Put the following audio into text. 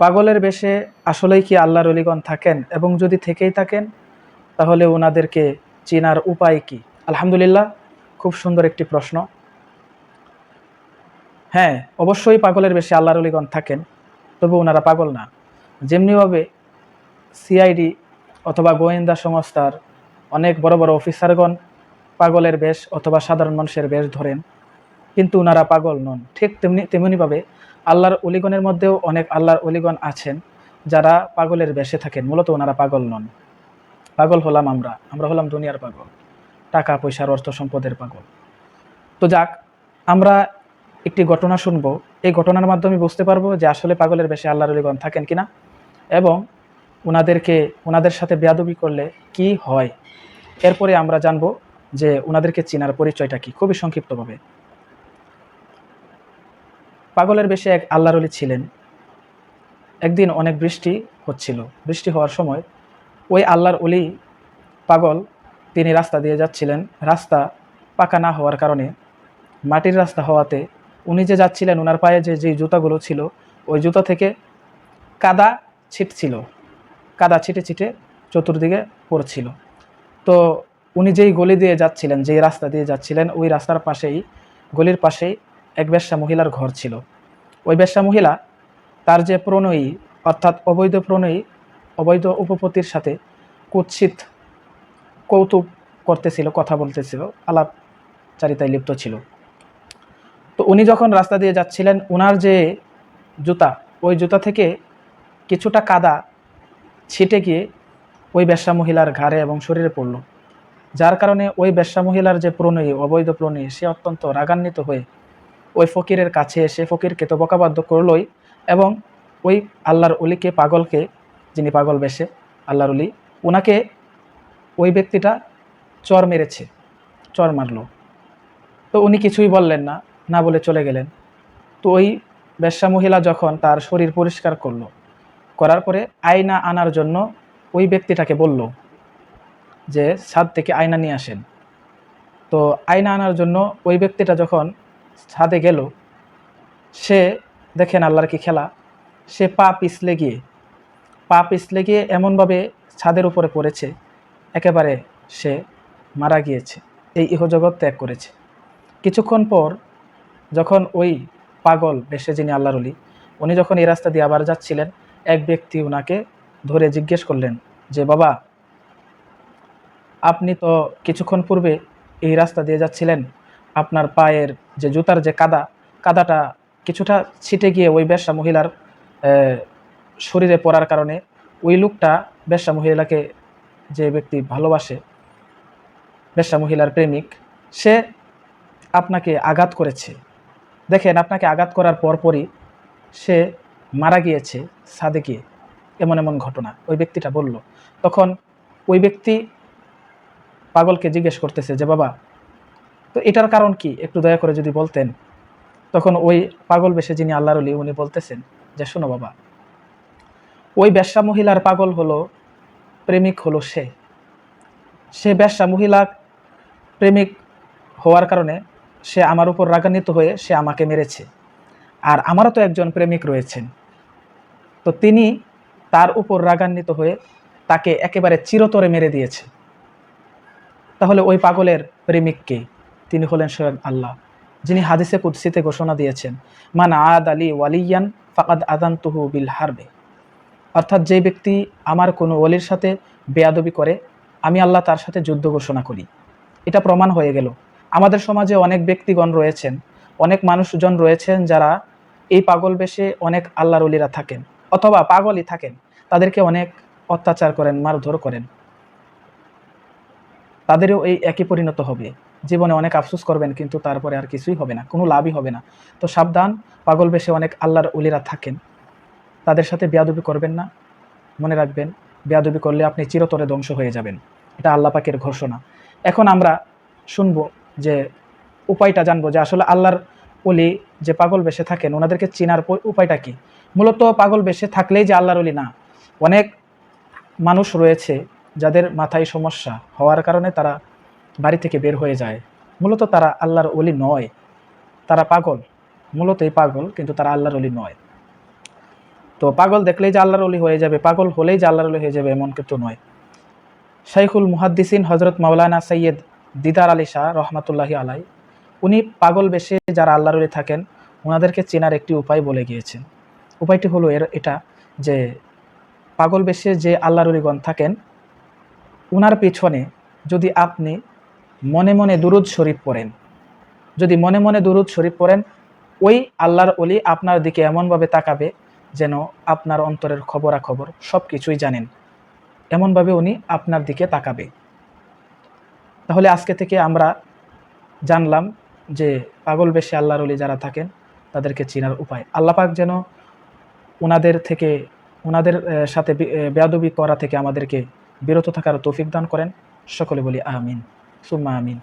পাগলের বেশে আসলেই কি আল্লাহর অলিগণ থাকেন? এবং যদি থেকেই থাকেন, তাহলে ওনাদেরকে চেনার উপায় কি? আলহামদুলিল্লাহ, খুব সুন্দর একটি প্রশ্ন। হ্যাঁ অবশ্যই পাগলের বেশে আল্লাহর অলিগণ থাকেন, তবে ওনারা পাগল না। যেমনিভাবে সিআইডি অথবা গোয়েন্দা সংস্থার অনেক বড় বড় অফিসারগণ পাগলের বেশ অথবা সাধারণ মানুষের বেশ ধরেন, কিন্তু ওনারা পাগল নন। ঠিক তেমনি তেমনিভাবে আল্লাহর অলিগণের মধ্যেও অনেক আল্লাহর অলিগণ আছেন, যারা পাগলের বেশে থাকেন। মূলত ওনারা পাগল নন। পাগল হলাম আমরা। আমরা হলাম দুনিয়ার পাগল। টাকা, পয়সার অর্থ সম্পদের পাগল। তো যাক, আমরা একটি ঘটনা শুনব। এই ঘটনার মাধ্যমে বুঝতে পারব যে আসলে পাগলের বেশে আল্লাহর অলিগণ থাকেন কিনা এবং ওনাদেরকে, ওনাদের সাথে বেয়াদবি করলে কি হয়? এরপরে আমরা জানব যে ওনাদেরকে চিনার পরিচয়টা কি। খুবই সংক্ষিপ্তভাবে। পাগলের বেশে এক আল্লাহর অলি ছিলেন। একদিন অনেক বৃষ্টি হচ্ছিল। বৃষ্টি হওয়ার সময় ওই আল্লাহর অলি পাগল তিনি রাস্তা দিয়ে যাচ্ছিলেন। রাস্তা পাকা না হওয়ার কারণে মাটির রাস্তা হওয়াতে উনি যে যাচ্ছিলেন ওনার পায়ে যে যে জুতাগুলো ছিল, ওই জুতা থেকে কাদা ছিটছিল। কাদা ছিটে ছিটে চতুর্দিকে পড়ছিল। তো উনি যেই গলি দিয়ে যাচ্ছিলেন, যেই রাস্তা দিয়ে যাচ্ছিলেন, ওই রাস্তার পাশেই, গলির পাশেই এক বেশ্যা মহিলার ঘর ছিল। ওই বেশ্যা মহিলা তার যে প্রণয়ী, অর্থাৎ অবৈধ প্রণয়ী, অবৈধ উপপত্তির সাথে কুৎসিত কৌতুক করতেছিল, কথা বলতেছিল, আলাপচারিতায় লিপ্ত ছিল। তো উনি যখন রাস্তা দিয়ে যাচ্ছিলেন ওনার যে জুতা, ওই জুতা থেকে কিছুটা কাদা ছিটে গিয়ে ওই বেশ্যা মহিলার ঘাড়ে এবং শরীরে পড়ল। যার কারণে ওই বেশ্যা মহিলার যে প্রণয়ী, অবৈধ প্রণয়ী, সে অত্যন্ত রাগান্বিত হয়ে ওই ফকিরের কাছে এসে ফকিরকে তো বকাবাদ্য করলই এবং ওই আল্লাহর অলিকে, পাগলকে যিনি পাগল বেশে, আল্লাহর অলি ওনাকে ওই ব্যক্তিটা চর মেরেছে, চর মারলো। তো উনি কিছুই বললেন না না বলে চলে গেলেন। তো ওই বেশ্যা মহিলা যখন তার শরীর পরিষ্কার করল, করার পরে আয়না আনার জন্য ওই ব্যক্তিটাকে বলল যে, ছাদ থেকে আয়না নিয়ে আসেন। তো আয়না আনার জন্য ওই ব্যক্তিটা যখন ছাদে গেল। সে দেখেন আল্লাহর কি খেলা। সে পা পিছলে গিয়ে, পা পিছলে গিয়ে এমনভাবে ছাদের উপরে পড়েছে, একেবারে সে মারা গিয়েছে, এই ইহজগৎ ত্যাগ করেছে। কিছুক্ষণ পর যখন ওই পাগল বেশে যিনি আল্লাহর অলি উনি যখন এই রাস্তা দিয়ে আবার যাচ্ছিলেন, এক ব্যক্তি ওনাকে ধরে জিজ্ঞেস করলেন যে, বাবা, আপনি তো কিছুক্ষণ পূর্বে এই রাস্তা দিয়ে যাচ্ছিলেন আপনার পায়ের যে জুতার যে কাদা, কাদাটা কিছুটা ছিটে গিয়ে ওই বেশ্যা মহিলার শরীরে পড়ার কারণে ওই লোকটা বেশ্যা মহিলাকে যে ব্যক্তি ভালোবাসে, বেশ্যা মহিলার প্রেমিক, সে আপনাকে আঘাত করেছে। দেখেন, আপনাকে আঘাত করার পরপরই সে মারা গিয়েছে সাদে গিয়ে এমন এমন ঘটনা, ওই ব্যক্তিটা বলল। তখন ওই ব্যক্তি পাগলকে জিজ্ঞেস করতেছে যে, বাবা তো এটার কারণ কি? একটু দয়া করে যদি বলতেন। তখন ওই পাগল বেশে যিনি আল্লাহর অলি উনি বলতেছেন যে, শোনো বাবা, ওই বেশ্যা মহিলার পাগল হলো, প্রেমিক হলো সে। সে বেশ্যা মহিলা প্রেমিক হওয়ার কারণে সে আমার উপর রাগান্বিত হয়ে সে আমাকে মেরেছে। আর আমারও তো একজন প্রেমিক রয়েছেন। তো তিনি তার উপর রাগান্বিত হয়ে তাকে একেবারে চিরতরে মেরে দিয়েছে। তাহলে ওই পাগলের প্রেমিককে তিনি হলেন স্বয়ং আল্লাহ, যিনি হাদিসে কুদ্সিতে ঘোষণা দিয়েছেন, মান আদ আলী ওয়ালিয়ান ফাকাদ আদান্তুহু বিল হারবে। অর্থাৎ যে ব্যক্তি আমার কোনো ওলির সাথে বেয়াদবি করে, আমি আল্লাহ তার সাথে যুদ্ধ ঘোষণা করি। এটা প্রমাণ হয়ে গেল। আমাদের সমাজে অনেক ব্যক্তিগণ রয়েছেন, অনেক মানুষজন রয়েছেন যারা এই পাগল বেশে অনেক আল্লাহর অলিরা থাকেন, অথবা পাগলই থাকেন, তাদেরকে অনেক অত্যাচার করেন, মারধর করেন। তাদেরও এই একই পরিণত হবে। জীবনে অনেক আফসোস করবেন, কিন্তু তারপরে আর কিছুই হবে না, কোনো লাভই হবে না। তো সাবধান, পাগল বেশে অনেক আল্লাহর অলিরা থাকেন। তাদের সাথে বেয়াদবি করবেন না। মনে রাখবেন, বেয়াদবি করলে আপনি চিরতরে ধ্বংস হয়ে যাবেন। এটা আল্লাহ পাকের ঘোষণা। এখন আমরা শুনব যে উপায়টা জানব যে আসলে আল্লাহর অলি যে পাগল বেশে থাকেন, ওনাদেরকে চেনার উপায়টা কি? মূলত পাগল বেশে থাকলেই যে আল্লাহর অলি না। অনেক মানুষ রয়েছে যাদের মাথায় সমস্যা হওয়ার কারণে তারা বাড়ি থেকে বের হয়ে যায়। মূলত তারা আল্লাহর অলি নয়। তারা পাগল। মূলত এই পাগল, কিন্তু তারা আল্লাহর অলি নয়। তো পাগল দেখলেই যে আল্লাহর অলি হয়ে যাবে, পাগল হলেই যে আল্লাহর অলি হয়ে যাবে, এমন কিন্তু নয়। শাইখুল মুহাদ্দিসিন হজরত মাওলানা সৈয়দ দিদার আলী শাহ রহমাতুল্লাহি আলাই উনি পাগল বেশে যারা আল্লাহর অলি থাকেন ওনাদেরকে চেনার একটি উপায় বলে গিয়েছেন। উপায়টি হলো এর, এটা যে পাগল বেশে যে আল্লাহর অলিগণ থাকেন, উনার পিছনে যদি আপনি মনে মনে দুরুদ শরীফ পড়েন। যদি মনে মনে দুরুদ শরীফ পড়েন, ওই আল্লাহর অলি আপনার দিকে এমনভাবে তাকাবে যেন আপনার অন্তরের খবরাখবর সব কিছুই জানেন। এমনভাবে উনি আপনার দিকে তাকাবে। তাহলে আজকে থেকে আমরা জানলাম যে পাগল বেশি আল্লাহর অলি যারা থাকেন, তাদেরকে চিনার উপায়। আল্লাহ পাক যেন ওনাদের থেকে ওনাদের সাথে বেয়াদবি করা থেকে আমাদেরকে বিরত থাকার তৌফিক দান করেন। সকলে বলি আমিন। সুম্মা আমিন